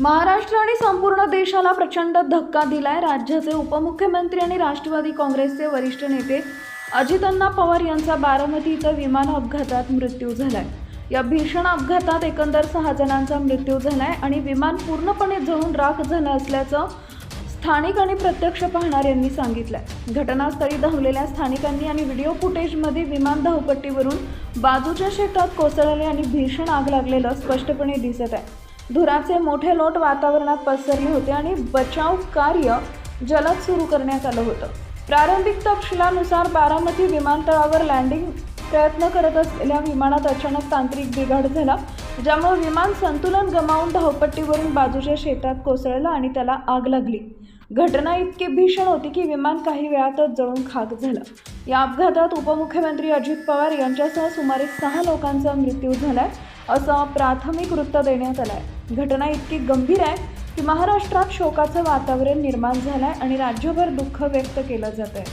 महाराष्ट्र आणि संपूर्ण देशाला प्रचंड धक्का दिलाय. राज्याचे उपमुख्यमंत्री आणि राष्ट्रवादी काँग्रेसचे वरिष्ठ नेते अजितअण्णा पवार यांचा बारामती इथं विमान अपघातात मृत्यू झालाय. या भीषण अपघातात एकंदर सहा जणांचा मृत्यू झालाय आणि विमान पूर्णपणे जळून राख झालं असल्याचं स्थानिक आणि प्रत्यक्ष पाहणाऱ्यांनी सांगितलंय. घटनास्थळी धावलेल्या स्थानिकांनी आणि व्हिडिओ फुटेजमध्ये विमान धावपट्टीवरून बाजूच्या शेतात कोसळले आणि भीषण आग लागलेलं स्पष्टपणे दिसत आहे. धुराचे मोठे लोट वातावरणात पसरले होते आणि बचाव कार्य जलद सुरू करण्यात आलं होतं. प्रारंभिक तपशिलानुसार बारामती विमानतळावर लँडिंग प्रयत्न करत असलेल्या विमानात अचानक तांत्रिक बिघाड झाला ज्यामुळे विमान संतुलन गमावून धावपट्टीवरून बाजूच्या शेतात कोसळलं आणि त्याला आग लागली. घटना इतकी भीषण होती की विमान काही वेळातच जळून खाक झालं. या अपघातात उपमुख्यमंत्री अजित पवार यांच्यासह सुमारे सहा लोकांचा मृत्यू झालाय असं प्राथमिक वृत्त देण्यात आलंय. घटना इतकी गंभीर आहे की महाराष्ट्रात शोकाचं वातावरण निर्माण झालं आहे आणि राज्यभर दुःख व्यक्त केलं जात आहे